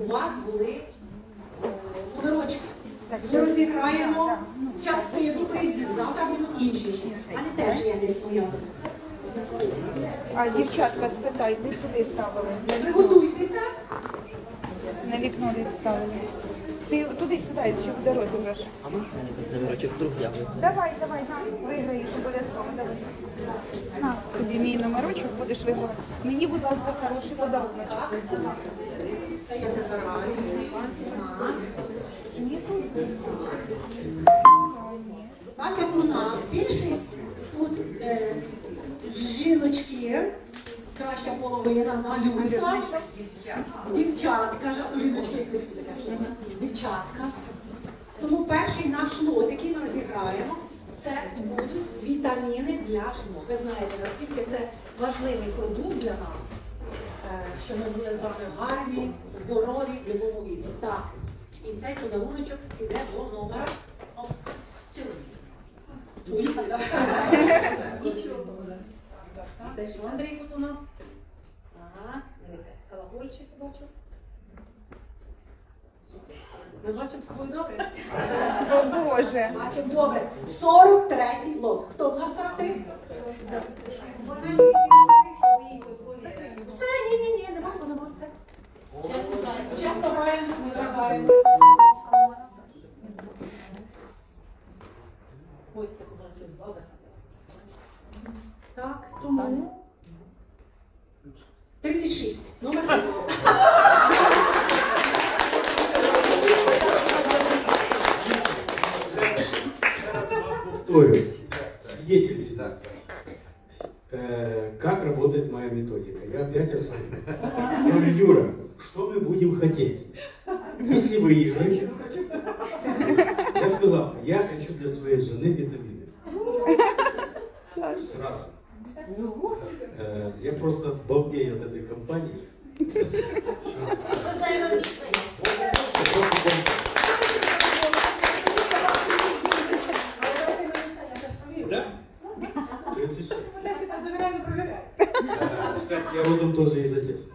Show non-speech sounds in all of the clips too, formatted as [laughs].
у вас були е, номерочки. Ми розіграємо частину призів, завтра будуть інші ще. Але теж є десь моя. А дівчатка, спитай, де туди ставили? Приготуйтеся. На вікно десь ставили. Ти туди сідай, що буде розіграш. А можеш мені тут номерочок друг я? Давай, давай, на, виграєш обов'язково, давай. На, тобі мій номерочок будеш вигравати. Мені, будь ласка, хороший подарунок. Так. Як у нас більшість тут е, жіночки, краща половина на люстрах, дівчатка, жіночки якось дівчатка. Тому перший наш лот, який ми розіграємо, це будуть вітаміни для жінок. Ви знаєте, наскільки це важливий продукт для нас, щоб ми були з вами гарні, здорові в будь-якому віці. Так. І цей подаруночок іде до номера. Так? Нічого. Де що Андрій тут у нас? Так, дивися, колокольчик бачу. Ми бачимо з тобою добре? О Боже. Бачимо добре. 43-й лот. Хто в нас 43? Все, ні, ні, ні, нема, нема, все. Чесно граємо, ми граємо. Ой, я куди щось злазить. Так, тому. 36. Номер 36. повторюсь, свидетель так. Э, как работает моя методика? Я опять освоил. Я будем хотеть? Если выиграешь, я сказал, я хочу для своей жены витамины. Сразу. Э, я просто балдею от этой компании. Да? 36. Одесі так довіряю, не провіряю. Э, Кстати, я родом тоже из Одессы.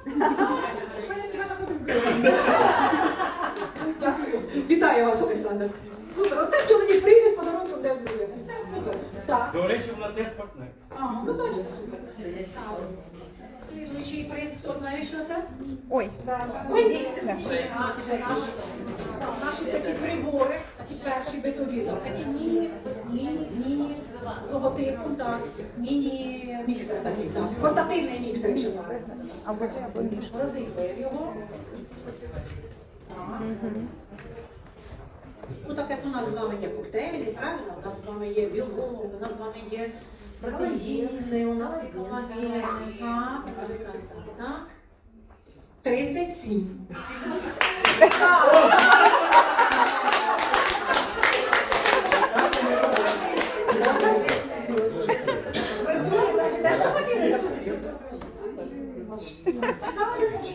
Вітаю вас, Олександр. Супер. Оце чоловік прийде з подарунком, де буде. Все, супер. Так. До речі, вона теж партнер. Ага, ну бачите, супер. Так. Слідуючий приз, хто знає, що це? Ой. Ой, так, це наш, наші такі прибори, такі перші битові, так, такі міні, міні, міні, з логотипом, так, міні-міксер такий, так, портативний міксер, якщо так. Або між. Його. Так. Ну, так як у нас з вами є коктейлі, правильно? У нас з вами є білок, у нас з вами є протеїни, у нас є колагени, так, так. 37.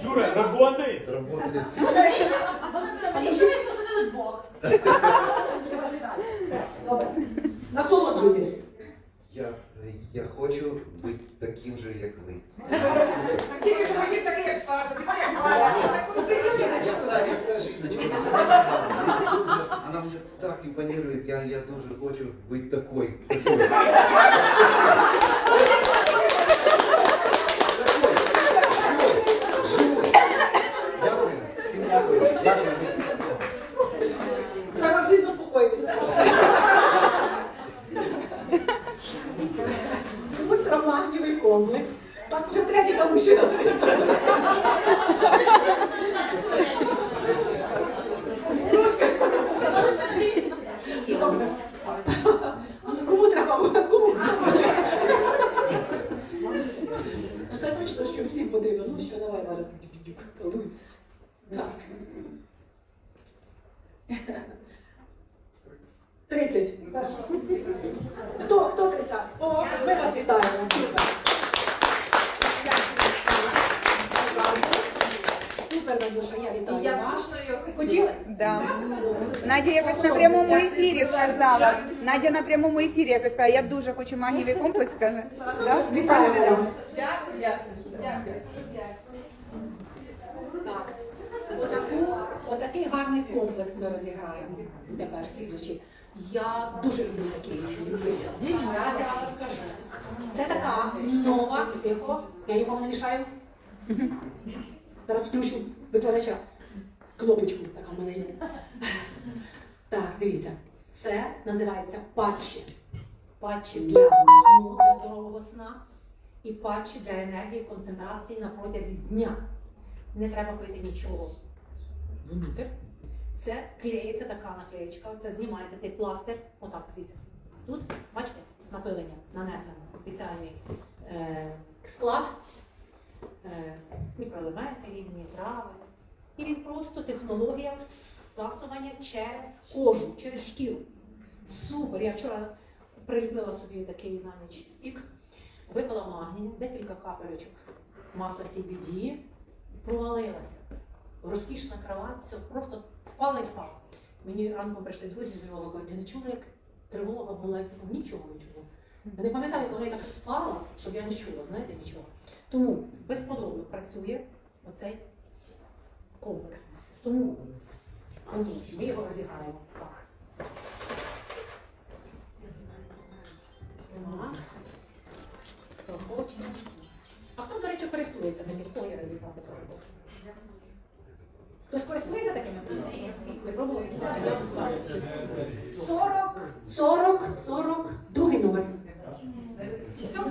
Юра, роботи! А навіщо? Двох? Добре. Насолоджуйтесь. Я, я хочу бути таким же, як ви. Тільки що хотів такий, як Саша. Я та жіночка. Вона мені так імпонує, я, я дуже хочу бути такою. такою. Дякую, всім дякую. Дякую. Треба всім заспокоїтися. Ультрамагнівий комплекс. Так, третій там мужчина сидить. Трошки. Кому треба? Кому хоче? Це точно, що всім потрібно. Ну що, давай, Валя. Колуй. Так. 30. Хто, хто 30? О, ми вас вітаємо. Супер. Супер, Надюша, я вітаю вас. Хотіли? Да. Надя якось на прямому ефірі сказала. Надя на прямому ефірі якось сказала, я дуже хочу магнієвий комплекс, каже. Да? Вітаємо вас. Дякую, дякую. Так. Такий гарний комплекс ми розіграємо тепер слідуючий. Я дуже люблю такі речі. Зараз я вам розкажу. Це така нова, тихо, я нікому не мішаю. Зараз включу викладача. Кнопочку, така в мене є. Так, дивіться. Це називається патчі. Патчі для сну, для здорового сна і патчі для енергії, концентрації на протязі дня. Не треба пити нічого внутрь. Це клеїться така наклеєчка, це знімаєте цей пластир, отак звідси. Тут, бачите, напилення нанесено, спеціальний е, склад, е, мікроелементи різні, трави. І він просто технологія всасування через кожу, через шкіру. Супер! Я вчора приліпила собі такий на ніч стік, випила магнію, декілька капелечок масла CBD, провалилася. Розкішна кровать, все, просто впала і стала. Мені ранком прийшли друзі з Львова, кажуть, ти не чула, як тривога була, я нічого не чула. Я не пам'ятаю, коли я так спала, щоб я не чула, знаєте, нічого. Тому безподобно працює оцей комплекс. Тому ми його розіграємо. Так. А хто, до речі, користується таким? Хто є розіграти пробував? Хтось користується такими? Не пробували? 40, 40, 40, другий номер.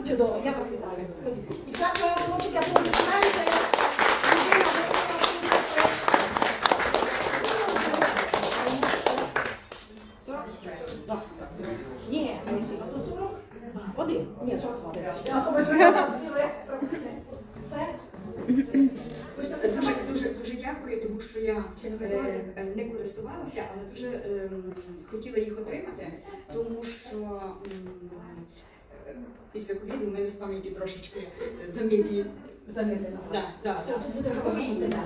Чудово, я вас вітаю. Дівчатка, хлопчики, я буду знаєте, ні, а то 40? Один. Ні, 42. А то ви ж ціле. Все? Дуже, дуже, дуже дякую, тому що я е, е, не користувалася, але дуже ем, хотіла їх отримати, тому що після ковіду в мене з пам'яті трошечки замідлі. Замедлено. Да, да. Все, тут буде запрошення.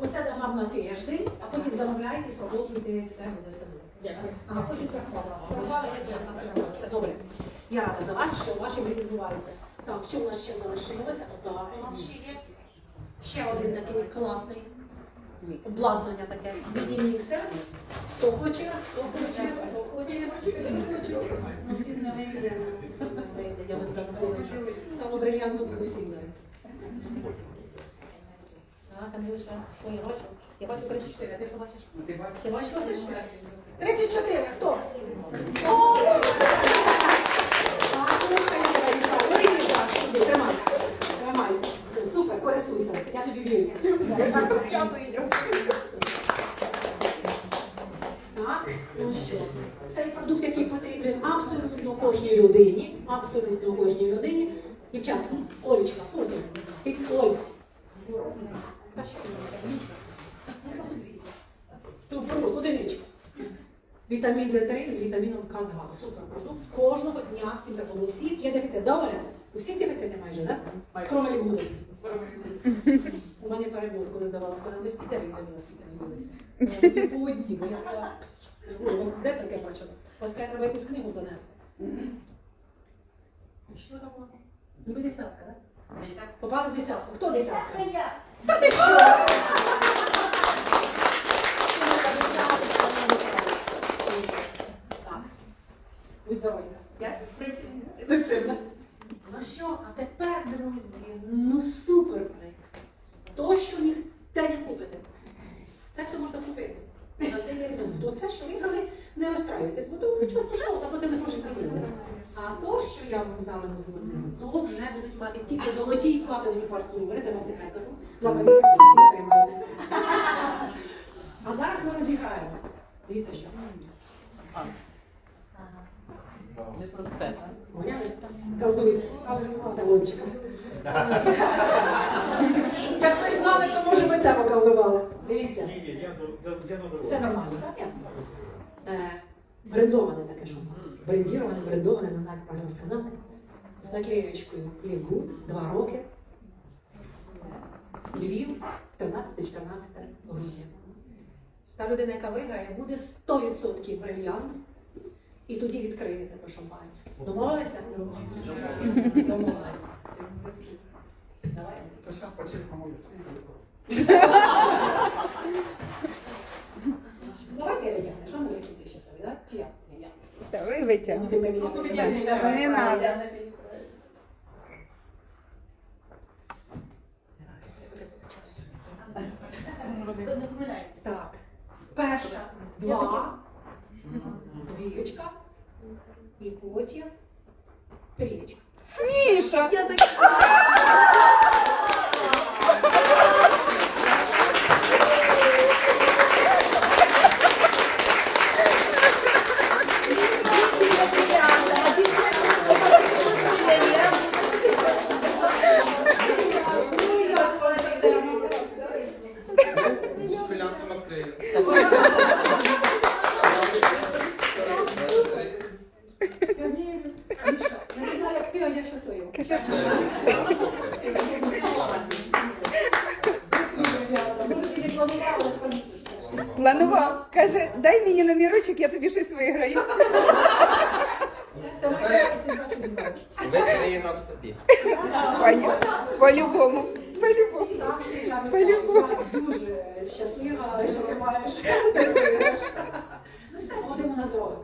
Оце дам на тиждень, а потім замовляйте і продовжуйте все буде все. Дякую. А хочу страхували, я теж страхувала. Все добре. Я рада за вас, що ваші мрії збуваються. Так, що у нас ще залишилося? Отак у нас ще є. Ще один такий класний обладнання таке. Міні-міксер. Хто хоче, хто хоче, хто хоче, хто хоче. Ну, всі не вийде. Вийде, я вас задоволена. Стану брильянтом у всіх. Так, а не лише, що я бачу? Я бачу 34, а ти що бачиш? Ти бачиш 34? 34, хто? Ой, сюди, тримай. Тримай. Все, супер, користуйся. Я тобі вірю ну що? Цей продукт, який потрібен абсолютно кожній людині, абсолютно кожній людині. Дівчатка, Олечка, фото. Ти, Оль. Тут просто одиничка. Вітамін D3 з вітаміном К2. Супер. Кожного дня всім такому. Всіх є дефіцит. Добре? У всіх дефіцити майже, так? Да? Кроме лімуни. У мене перебув, коли здавала, сказали, ви спіте вітаміна світа не ділися. По одній, бо я була. Де таке бачила? Вас треба якусь книгу занести. Що там у вас? Ну, ви десятка, так? Попали в десятку. Хто десятка? Та ти що? Так. Будь здоровенька. Я Лицемна. Ну що, а тепер, друзі, ну супер приз. То, що ніхто не купите. Це все можна купити. На це я. То це, що виграли, не розстраюйтесь, бо то нічого страшного, заплатили гроші купили. А то, що я вам здала з магазину, то вже будуть мати тільки золоті і платинові партнери. Це вам секрет кажу. Не. А зараз ми розіграємо. Дивіться, що. Не про те. Поняли? Колдуй. Талончика. Як ви знали, то може ми це поколдували. Дивіться. Все нормально, так? Е, брендоване таке шампанське. Брендіроване, брендоване, не знаю, як правильно сказати. З наклеєчкою Лігут, два роки. Львів, 13-14 грудня. Та людина, яка виграє, буде 100% брильянт. І тоді відкриєте то шампанське. Домовилися? Домовилися. Давай. Это сейчас по-честному лицу. [laughs] Ти мені не надо. Так. Перша два, двієчка, і потім трієчка. Міша! Пилянком відкрию. Я вірю. Міша, я не знаю, як ти, а я щаслива. Каже, Може, ти не планувала, але помісишся. Планував. Каже, дай мені номерочок, я тобі щось виграю. Давай, ти значить знаєш. Ви виіграв собі. По-любому. По-любому. По-любому. дуже щаслива, що ти маєш. Ну все, будемо на здоров'я.